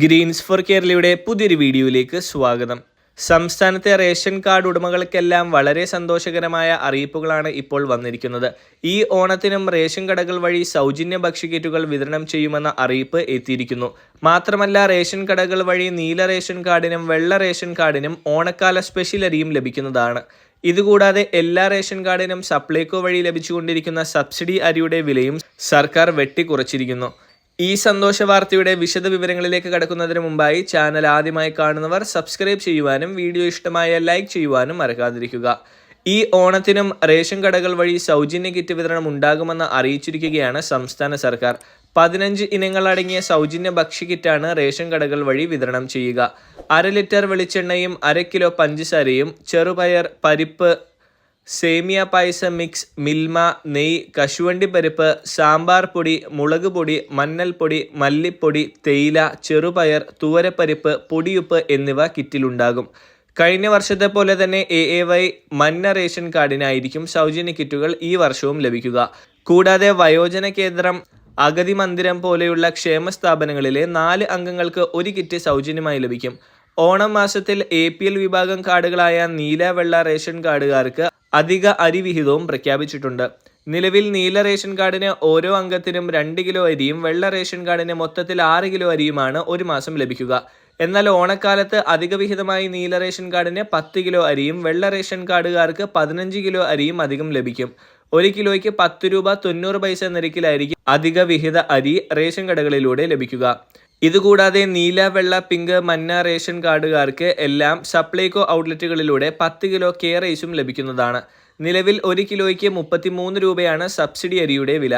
Green's four കേരളയുടെ പുതിയൊരു വീഡിയോയിലേക്ക് സ്വാഗതം. സംസ്ഥാനത്തെ റേഷൻ കാർഡ് ഉടമകൾക്കെല്ലാം വളരെ സന്തോഷകരമായ അറിയിപ്പുകളാണ് ഇപ്പോൾ വന്നിരിക്കുന്നത്. ഈ ഓണത്തിനും റേഷൻ കടകൾ വഴി സൗജന്യ ഭക്ഷ്യക്കിറ്റുകൾ വിതരണം ചെയ്യുമെന്ന അറിയിപ്പ് എത്തിയിരിക്കുന്നു. മാത്രമല്ല റേഷൻ കടകൾ വഴി നീല റേഷൻ കാർഡിനും വെള്ള റേഷൻ കാർഡിനും ഓണക്കാല സ്പെഷ്യൽ അരിയും ലഭിക്കുന്നതാണ്. ഇതുകൂടാതെ എല്ലാ റേഷൻ കാർഡിനും സപ്ലൈകോ വഴി ലഭിച്ചുകൊണ്ടിരിക്കുന്ന സബ്സിഡി അരിയുടെ വിലയും സർക്കാർ വെട്ടിക്കുറച്ചിരിക്കുന്നു. ഈ സന്തോഷ വാർത്തയുടെ വിശദ വിവരങ്ങളിലേക്ക് കടക്കുന്നതിന് മുമ്പായി ചാനൽ ആദ്യമായി കാണുന്നവർ സബ്സ്ക്രൈബ് ചെയ്യുവാനും വീഡിയോ ഇഷ്ടമായ ലൈക്ക് ചെയ്യുവാനും മറക്കാതിരിക്കുക. ഈ ഓണത്തിനും റേഷൻ കടകൾ വഴി സൗജന്യ കിറ്റ് വിതരണം ഉണ്ടാകുമെന്ന് അറിയിച്ചിരിക്കുകയാണ് സംസ്ഥാന സർക്കാർ. പതിനഞ്ച് ഇനങ്ങൾ അടങ്ങിയ സൗജന്യ ഭക്ഷ്യക്കിറ്റാണ് റേഷൻ കടകൾ വഴി വിതരണം ചെയ്യുക. അര ലിറ്റർ വെളിച്ചെണ്ണയും അര കിലോ പഞ്ചസാരയും ചെറുപയർ പരിപ്പ് സേമിയ പായസം മിക്സ് മിൽമ നെയ് കശുവണ്ടി പരിപ്പ് സാമ്പാർ പൊടി മുളക് പൊടി മഞ്ഞൾപ്പൊടി മല്ലിപ്പൊടി തേയില ചെറുപയർ തുവരപ്പരിപ്പ് പൊടിയുപ്പ് എന്നിവ കിറ്റിലുണ്ടാകും. കഴിഞ്ഞ വർഷത്തെ പോലെ തന്നെ എ എ വൈ മഞ്ഞ റേഷൻ കാർഡിനായിരിക്കും സൗജന്യ കിറ്റുകൾ ഈ വർഷവും ലഭിക്കുക. കൂടാതെ വയോജന കേന്ദ്രം അഗതി മന്ദിരം പോലെയുള്ള ക്ഷേമ സ്ഥാപനങ്ങളിലെ നാല് അംഗങ്ങൾക്ക് ഒരു കിറ്റ് സൗജന്യമായി ലഭിക്കും. ഓണം മാസത്തിൽ എ പി എൽ വിഭാഗം കാർഡുകളായ നീല വെള്ള റേഷൻ കാർഡുകാർക്ക് അധിക അരി വിഹിതവും പ്രഖ്യാപിച്ചിട്ടുണ്ട്. നിലവിൽ നീല റേഷൻ കാർഡിന് ഓരോ അംഗത്തിനും രണ്ട് കിലോ അരിയും വെള്ള റേഷൻ കാർഡിന് മൊത്തത്തിൽ ആറ് കിലോ അരിയുമാണ് ഒരു മാസം ലഭിക്കുക. എന്നാൽ ഓണക്കാലത്ത് അധിക വിഹിതമായി നീല റേഷൻ കാർഡിന് പത്ത് കിലോ അരിയും വെള്ള റേഷൻ കാർഡുകാർക്ക് പതിനഞ്ച് കിലോ അരിയും അധികം ലഭിക്കും. ഒരു കിലോയ്ക്ക് പത്ത് രൂപ തൊണ്ണൂറ് പൈസ നിരക്കിലായിരിക്കും അധിക വിഹിത അരി റേഷൻ കടകളിലൂടെ ലഭിക്കുക. ഇതുകൂടാതെ നീല വെള്ള പിങ്ക് മഞ്ഞ റേഷൻ കാർഡുകാർക്ക് എല്ലാം സപ്ലൈകോ ഔട്ട്ലെറ്റുകളിലൂടെ പത്ത് കിലോ കെ റൈസും ലഭിക്കുന്നതാണ്. നിലവിൽ ഒരു കിലോയ്ക്ക് മുപ്പത്തിമൂന്ന് രൂപയാണ് സബ്സിഡി അരിയുടെ വില.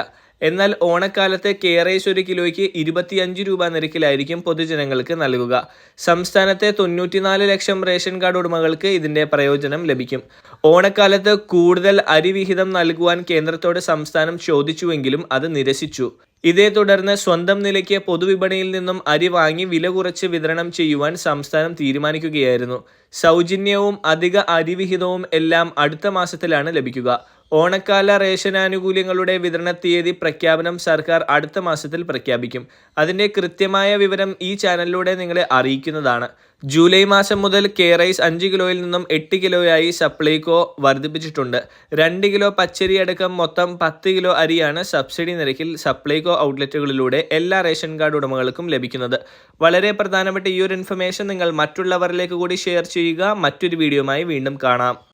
എന്നാൽ ഓണക്കാലത്ത് കെ റൈസ് ഒരു കിലോയ്ക്ക് ഇരുപത്തിയഞ്ച് രൂപ നിരക്കിലായിരിക്കും പൊതുജനങ്ങൾക്ക് നൽകുക. സംസ്ഥാനത്തെ തൊണ്ണൂറ്റിനാല് ലക്ഷം റേഷൻ കാർഡ് ഉടമകൾക്ക് ഇതിന്റെ പ്രയോജനം ലഭിക്കും. ഓണക്കാലത്ത് കൂടുതൽ അരി വിഹിതം നൽകുവാൻ കേന്ദ്രത്തോട് സംസ്ഥാനം ചോദിച്ചുവെങ്കിലും അത് നിരസിച്ചു. ഇതേ തുടർന്ന് സ്വന്തം നിലയ്ക്ക് പൊതുവിപണിയിൽ നിന്നും അരി വാങ്ങി വില കുറച്ച് വിതരണം ചെയ്യുവാൻ സംസ്ഥാനം തീരുമാനിക്കുകയായിരുന്നു. സൗജന്യവും അധിക അരിവിഹിതവും എല്ലാം അടുത്ത മാസത്തിലാണ് ലഭിക്കുക. ഓണക്കാല റേഷൻ ആനുകൂല്യങ്ങളുടെ വിതരണ തീയതി പ്രഖ്യാപനം സർക്കാർ അടുത്ത മാസത്തിൽ പ്രഖ്യാപിക്കും. അതിന്റെ കൃത്യമായ വിവരം ഈ ചാനലിലൂടെ നിങ്ങളെ അറിയിക്കുന്നതാണ്. ജൂലൈ മാസം മുതൽ കെ റൈസ് അഞ്ച് കിലോയിൽ നിന്നും എട്ട് കിലോയായി സപ്ലൈകോ വർദ്ധിപ്പിച്ചിട്ടുണ്ട്. രണ്ട് കിലോ പച്ചരി അടക്കം മൊത്തം പത്ത് കിലോ അരിയാണ് സബ്സിഡി നിരക്കിൽ സപ്ലൈകോ ഔട്ട്ലെറ്റുകളിലൂടെ എല്ലാ റേഷൻ കാർഡ് ഉടമകൾക്കും ലഭിക്കുന്നത്. വളരെ പ്രധാനപ്പെട്ട ഈ ഒരു ഇൻഫർമേഷൻ നിങ്ങൾ മറ്റുള്ളവരിലേക്ക് കൂടി ഷെയർ ചെയ്യുക. മറ്റൊരു വീഡിയോയുമായി വീണ്ടും കാണാം.